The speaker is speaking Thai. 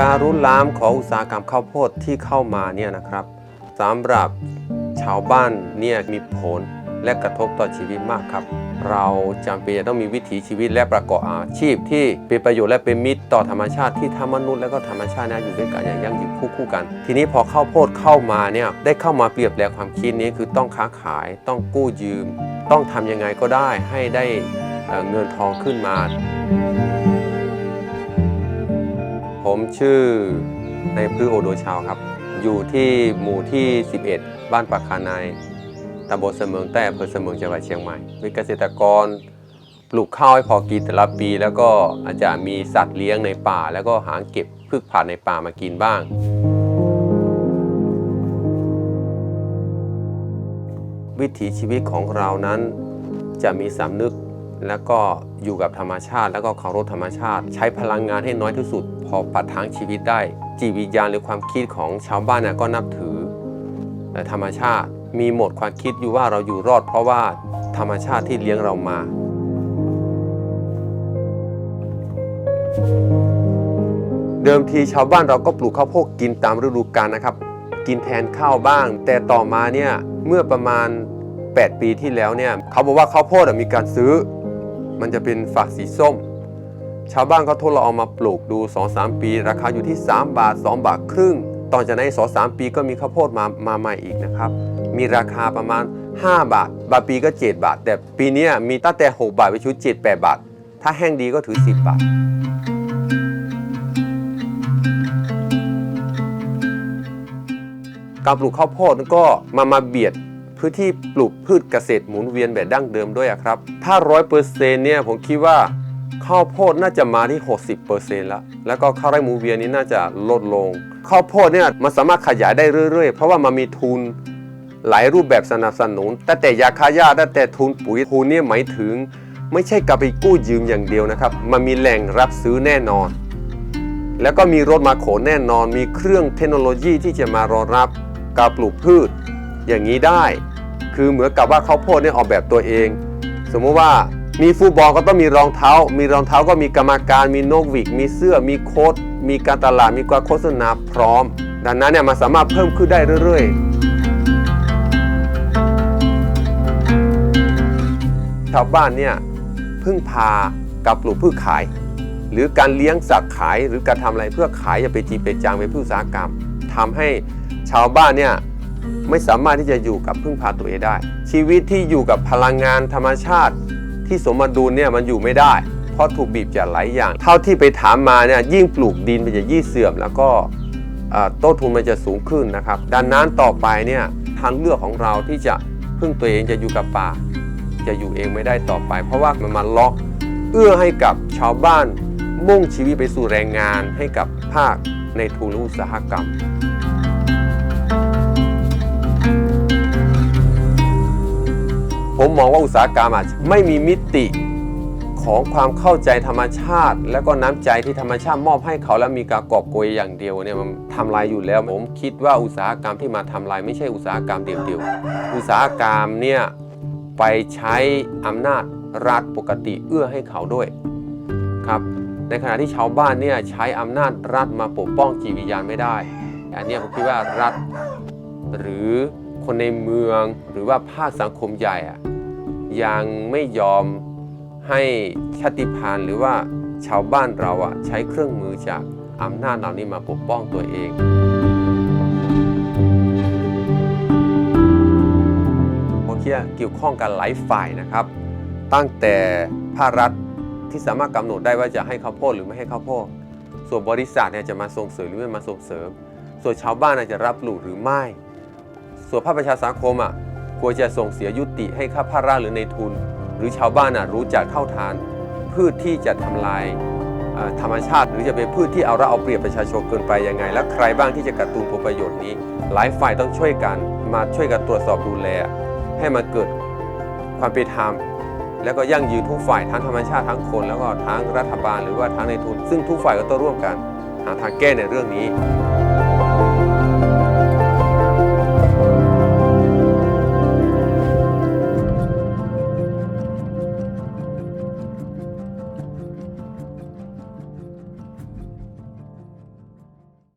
การรุนลามของอุตสาหกรรมข้าวโพดที่เข้ามาเนี่ยนะครับสำหรับชาวบ้านเนี่ยมีผลและกระทบต่อชีวิตมากครับ เราจำเป็นจะต้องมีวิถีชีวิตและประกอบอาชีพที่เป็นประโยชน์และเป็นมิตรต่อธรรมชาติที่ทั้งมนุษย์และก็ธรรมชาติเนยอยู่ด้วยกันอย่างยั่งยืนคู่คู่กัน ทีนี้พอข้าวโพดเข้ามาเนี่ยได้เข้ามาเปรียบแปลความคิดนี้คือต้องค้าขาย ต้องกู้ยืม ต้องทำยังไงก็ได้ให้ได้เเงินทองขึ้นมา ผมชื่อในายพฤโอโดชาวครับ อยู่ที่หมู่ที่ 11 บ้านปากคานายตำบลเสมิงใต้อำเภอเสมิงจังหวัดเชียงใหม่เป็นเกษตรกรปลูกข้าวให้พอกินแต่ละปี แล้วก็อาจจะมีสัตว์เลี้ยงในป่า แล้วก็หาเก็บพืชผักในป่ามากินบ้าง วิถีชีวิตของเรานั้นจะมีสำนึกแล้วก็อยู่กับธรรมชาติ แล้วก็เคารพธรรมชาติ ใช้พลังงานให้น้อยที่สุด พอปัดทางชีวิตได้ จิตวิญญาณหรือความคิดของชาวบ้านน่ะก็นับถือแต่ธรรมชาติมีหมดความคิดอยู่ว่าเราอยู่รอด เพราะว่าธรรมชาติที่เลี้ยงเรามา เดิมทีชาวบ้านเราก็ปลูกข้าวโพดกินตามฤดูกาลนะครับ กินแทนข้าวบ้าง แต่ต่อมาเนี่ยเมื่อประมาณ 8 ปีที่แล้วเนี่ยเขาบอกว่าข้าวโพดมีการซื้อ มันจะเป็นฝักสีส้ม ชาวบ้านก็ทดลองเอามาปลูกดู 2-3 ปี ราคาอยู่ที่ 3 บาท 2 บาทครึ่งต่อจากนั้น2-3ปีก็มีข้าวโพดมามาใหม่อีกนะครับ มีราคาประมาณ 5 บาท บางปีก็ 7 บาท แต่ปีนี้มีตั้งแต่ 6 บาทไปชุด7-8 บาท ถ้าแห้งดีก็ถือ 10 บาทการปลูกข้าวโพดก็มามาเบียดพื้นที่ปลูกพืชเกษตรหมุนเวียนแบบดั้งเดิมด้วยครับ ถ้าร้อยเปอร์เซ็นต์เนี่ยผมคิดว่า ข้าวโพดน่าจะมาที่ 60%แล้ว แล้วก็ข้าวไร่มุนเวียนนี้น่าจะลดลง ข้าวโพดเนี่ยมันสามารถขยายได้เรื่อยๆ เพราะว่ามันมีทุนหลายรูปแบบสนับสนุน แตั้งแต่ยาฆ่าหญ้าตั้งแต่ทุนปุ๋ยทุนเนี่ยหมายถึง ไม่ใช่กับไปกู้ยืมอย่างเดียวนะครับ มันมีแหล่งรับซื้อแน่นอน แล้วก็มีรถมาขนแน่นอน มีเครื่องเทคโนโลยีที่จะมารอรับการปลูกพืช อย่างนี้ได้ คือเหมือนกับว่าข้าวโพดเนี่ยออกแบบตัวเอง สมมติว่า มีฟุตบอลก็ต้องมีรองเท้า มีรองเท้าก็มีกรรมการ มีโนกวีกมีเสื้อ มีโค้ด มีการตลาด มีการโฆษณาพร้อม ดังนั้นเนี่ยมันสามารถเพิ่มขึ้นได้เรื่อยๆ ชาวบ้านเนี่ยพึ่งพากับปลูกพืชขาย หรือการเลี้ยงสัตว์ขายหรือการทำอะไรเพื่อขายอย่าไปจีไปจางไปพืชอุตสาหกรรมทำให้ชาวบ้านเนี่ยไม่สามารถที่จะอยู่กับพึ่งพาตัวเองได้ ชีวิตที่อยู่กับพลังงานธรรมชาติ ที่สมดุลเนี่ยมันอยู่ไม่ได้ เพราะถูกบีบจากหลายอย่าง เท่าที่ไปถามมาเนี่ยยิ่งปลูกดินมันจะยิ่งเสื่อม แล้วก็ต้นทุนมันจะสูงขึ้นนะครับ ดังนั้นต่อไปเนี่ยทางเลือกของเราที่จะพึ่งตัวเองจะอยู่กับป่า จะอยู่เองไม่ได้ต่อไป เพราะว่ามันมาล็อกเอื้อให้กับชาวบ้านมุ่งชีวิตไปสู่แรงงานให้กับภาคในทุนอุตสาหกรรม ผมมองว่าอุตสาหกรรมอาจจะไม่มีมิติของความเข้าใจธรรมชาติ และก็น้ำใจที่ธรรมชาติมอบให้เขาแล้วมีการกอบโกยอย่างเดียวเนี่ยมันทำลายอยู่แล้ว ผมคิดว่าอุตสาหกรรมที่มาทำลายไม่ใช่อุตสาหกรรมเดียวๆอุตสาหกรรมเนี่ยไปใช้อำนาจรัฐปกติเอื้อให้เขาด้วยครับในขณะที่ชาวบ้านเนี่ยใช้อำนาจรัฐมาปกป้องจิตวิญญาณไม่ได้อันนี้ผมคิดว่ารัฐหรือ คนในเมืองหรือว่าภาคสังคมใหญ่อะยังไม่ยอมให้ชาติพันธุ์หรือว่าชาวบ้านเราอะใช้เครื่องมือจากอำนาจเหล่านี้มาปกป้องตัวเอง ผมคิดว่าเกี่ยวข้องกันหลายฝ่ายนะครับ ตั้งแต่ภาครัฐที่สามารถกำหนดได้ว่าจะให้ข้าวโพดหรือไม่ให้ข้าวโพดส่วนบริษัทเนี่ยจะมาส่งเสริมหรือไม่มาส่งเสริม ส่วนชาวบ้านอาจจะรับรู้หรือไม่ ส่วนภาคประชาสังคมอะควรจะส่งเสียยุติให้ข้าภารัฐหรือในทุน หรือชาวบ้านอะรู้จักเท่าทาน พืชที่จะทำลายธรรมชาติ หรือจะเป็นพืชที่เอาระเอาเปรียบประชาชนเกินไปยังไง และใครบ้างที่จะกระตุ้นผลประโยชน์นี้ หลายฝ่ายต้องช่วยกันมาช่วยกันตรวจสอบดูแล ให้มันเกิดความเป็นธรรมแล้วก็ยั่งยืนทุกฝ่ายทั้งธรรมชาติทั้งคน แล้วก็ทั้งรัฐบาลหรือว่าทั้งในทุน ซึ่งทุกฝ่ายก็ต้องร่วมกัน หาทางแก้ในเรื่องนี้